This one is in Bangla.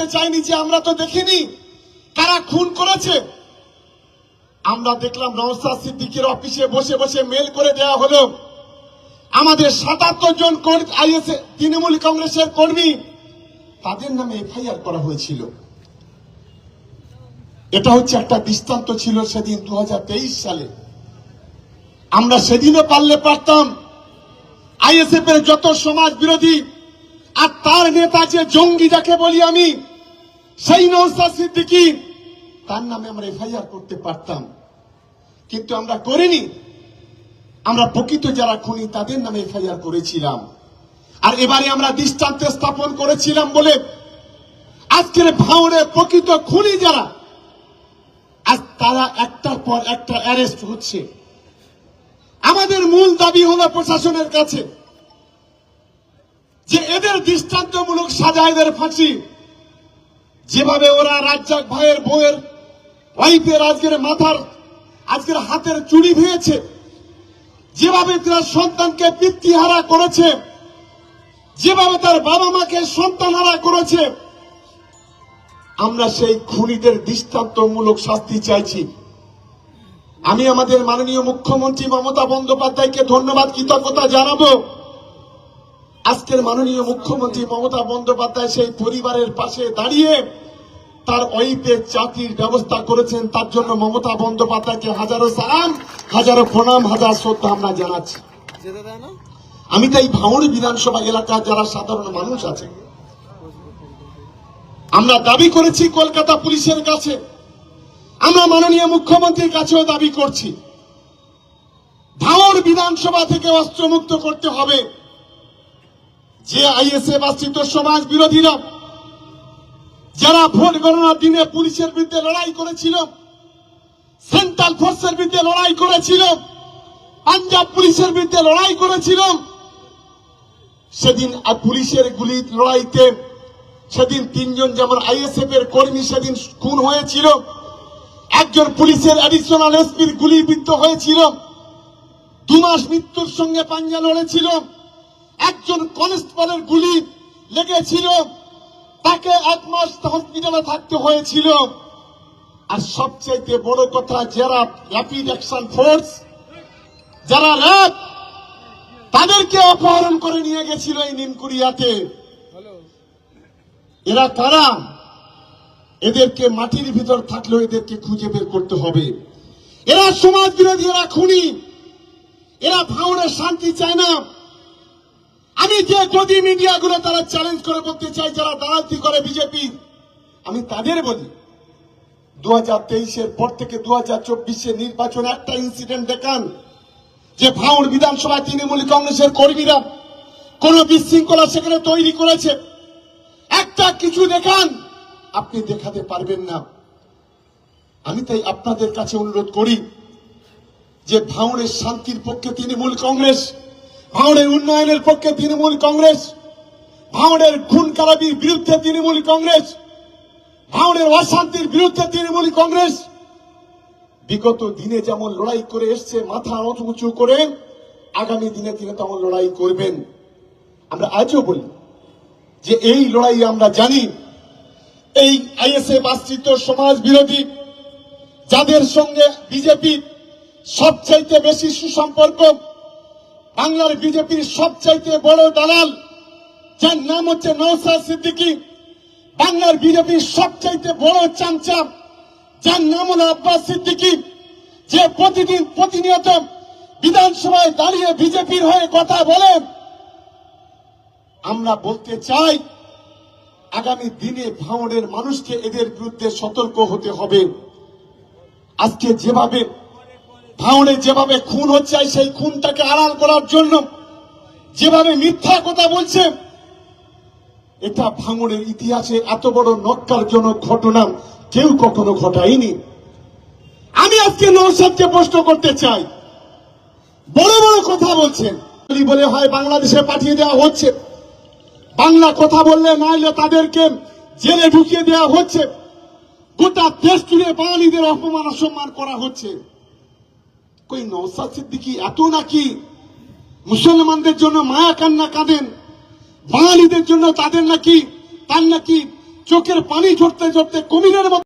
বলতে চাইনি যে আমরা তো দেখিনি। কারা খুন করেছে? আমরা দেখলাম নওসাদ সিদ্দিকের অফিসে বসে বসে মেল করে দেওয়া হলো। আমাদের সাতাত্তর জন তৃণমূল কংগ্রেসের কর্মী, তাদের নামে এফআইআর করা হয়েছিল। এটা হচ্ছে একটা দৃষ্টান্ত ছিল সেদিন দু হাজার তেইশ সালে। আমরা সেদিনও পারলে পারতাম। আইএসএফ এর যত সমাজ বিরোধী আর তার নেতা যে জঙ্গি যাকে বলি আমি সেই নৌসাদ সিদ্দিকি তার নামে আমরা এফআইআর করতে পারতাম। কিন্তু আমরা করিনি। আমরা প্রকৃত যারা খুনি, তাদের নামে এফআইআর করেছিলাম। আর এবারে আমরা দৃষ্টান্ত স্থাপন করেছিলাম বলে আজকের ভাঙড়ে প্রকৃত খুনি যারা, আজ তারা একটার পর একটা অ্যারেস্ট হচ্ছে। আমাদের মূল দাবি হলো প্রশাসনের কাছে যে এদের দৃষ্টান্তমূলক সাজা এদের ফাঁসি যেভাবে ওরা রাজ্জাক ভাইয়ের বউয়ের ওয়াইফের আজকের মাথার, আজকের হাতের চুড়ি ভেঙেছে, যেভাবে তার সন্তানকে পিতৃহারা করেছে, যেভাবে তার বাবা মাকে সন্তানহারা করেছে, আমরা সেই খুনিদের দৃষ্টান্তমূলক শাস্তি চাইছি। আমি আমাদের মাননীয় মুখ্যমন্ত্রী মমতা বন্দ্যোপাধ্যায়কে ধন্যবাদ, কৃতজ্ঞতা জানাব। আজকের মাননীয় মুখ্যমন্ত্রী মমতা বন্দ্যোপাধ্যায় সেই পরিবারের পাশে দাঁড়িয়ে তার ওয়াইফের চাকরির ব্যবস্থা করেছেন, তার জন্য মমতা বন্দ্যোপাধ্যায়কে হাজারো সালাম, হাজারো প্রণাম, হাজার শ্রদ্ধা আমরা জানাচ্ছি। আমি তাই ভাঙড় বিধানসভা এলাকার যারা সাধারণ মানুষ আছে, আমরা দাবি করেছি কলকাতা পুলিশের কাছে, আমরা মাননীয় মুখ্যমন্ত্রীর কাছেও দাবি করছি, ভাঙড় বিধানসভা থেকে অস্ত্রমুক্ত করতে হবে, যে আইএসএফ আশ্রিত সমাজ বিরোধীরা যারা ভোট গণনার দিনে পুলিশের বিরুদ্ধে লড়াই করেছিল সেন্ট্রাল ফোর্সের বিরুদ্ধে লড়াই করেছিল, পাঞ্জাব পুলিশের বিরুদ্ধে লড়াই করেছিল, সেদিন পুলিশের গুলি লড়াইতে সেদিন তিনজন যেমন আইএসএফ এর কর্মী সেদিন খুন হয়েছিল, একজন পুলিশের অ্যাডিশনাল এসপির গুলিবিদ্ধ হয়েছিল, দু মাস মৃত্যুর সঙ্গে পাঞ্জা লড়েছিল, একজন কনস্টেবলের গুলি লেগেছিল। তাকে এক মাস হসপিটালে থাকতে হয়েছিল। আর সবচাইতে বড় কথা যারা র্যাপিড অ্যাকশন ফোর্স যারা র্যাব তাদেরকে অপহরণ করে নিয়ে গেছিল এই নিমকুড়িয়াতে। এরা তারা এদেরকে মাটির ভিতর থাকলেও এদেরকে খুঁজে বের করতে হবে। এরা সমাজ বিরোধী এরা খুনি। এরা ভাঙনের শান্তি চায় না। আমি যে যদি মিডিয়াগুলো তারা চ্যালেঞ্জ করে বলতে চাই যারা দাঁড়াতি করে বিজেপি আমি তাদের বলি দু হাজার তেইশের পর থেকে দু হাজার চব্বিশে নির্বাচন একটা ইনসিডেন্ট দেখান, যে ভাঙড় বিধানসভায় তৃণমূল কংগ্রেসের কর্মীরা কোন বিশৃঙ্খলা সেখানে তৈরি করেছে। একটা কিছু দেখান, আপনি দেখাতে পারবেন না। আমি তাই আপনাদের কাছে অনুরোধ করি যে ভাঙড়ের শান্তির পক্ষে তৃণমূল কংগ্রেস ভাঙড়ের উন্নয়নের পক্ষে তৃণমূল কংগ্রেস, ভাঙড়ের খুন খারাপির বিরুদ্ধে তৃণমূল কংগ্রেস, ভাঙড়ের অশান্তির বিরুদ্ধে তৃণমূল কংগ্রেস। বিগত দিনে যেমন লড়াই করে এসছে, মাথা উঁচু করে আগামী দিনে তিনি তেমন লড়াই করবেন। আমরা আজও বলি যে এই লড়াই আমরা জানি, এই আইএসএফ আশ্রিত সমাজ বিরোধী, যাদের সঙ্গে বিজেপি সবচাইতে বেশি সুসম্পর্ক বাংলার বিজেপির সবচাইতে বড় দালাল, যার নাম হচ্ছে নৌসাদ সিদ্দিকী। বাংলার বিজেপির সবচাইতে বড় চামচা, যার নাম হলো আব্বাস সিদ্দিকী, যে প্রতিদিন প্রতিনিয়ত বিধানসভায় দাঁড়িয়ে বিজেপির হয়ে কথা বলেন আমরা বলতে চাই, আগামী দিনে ভাঙনের মানুষকে এদের বিরুদ্ধে সতর্ক হতে হবে। আজকে যেভাবে ভাঙড়ে যেভাবে খুন হচ্ছে সেই খুনটাকে আড়াল করার জন্য যেভাবে মিথ্যা কথা বলছে, এটা ভাঙড়ের ইতিহাসে এত বড় নক্কারজনক ঘটনা কেউ কখনো ঘটায়নি। আমি আজকে নৌসাদকে প্রশ্ন করতে চাই। বড় বড় কথা বলছেন। বলি বলে হয় বাংলাদেশে পাঠিয়ে দেওয়া হচ্ছে। বাংলা কথা বললে নাইলে তাদেরকে জেলে ঢুকিয়ে দেওয়া হচ্ছে। গোটা দেশ জুড়ে বাঙালিদের অপমান অসম্মান করা হচ্ছে। কই নৌসাদ সিদ্দিকি এত নাকি? মুসলমানদের জন্য মায়া কান্না কাঁদেন? বাঙালিদের জন্য তাদের নাকি, তার নাকি চোখের পানি ঝরতে ঝরতে কমিনের মতো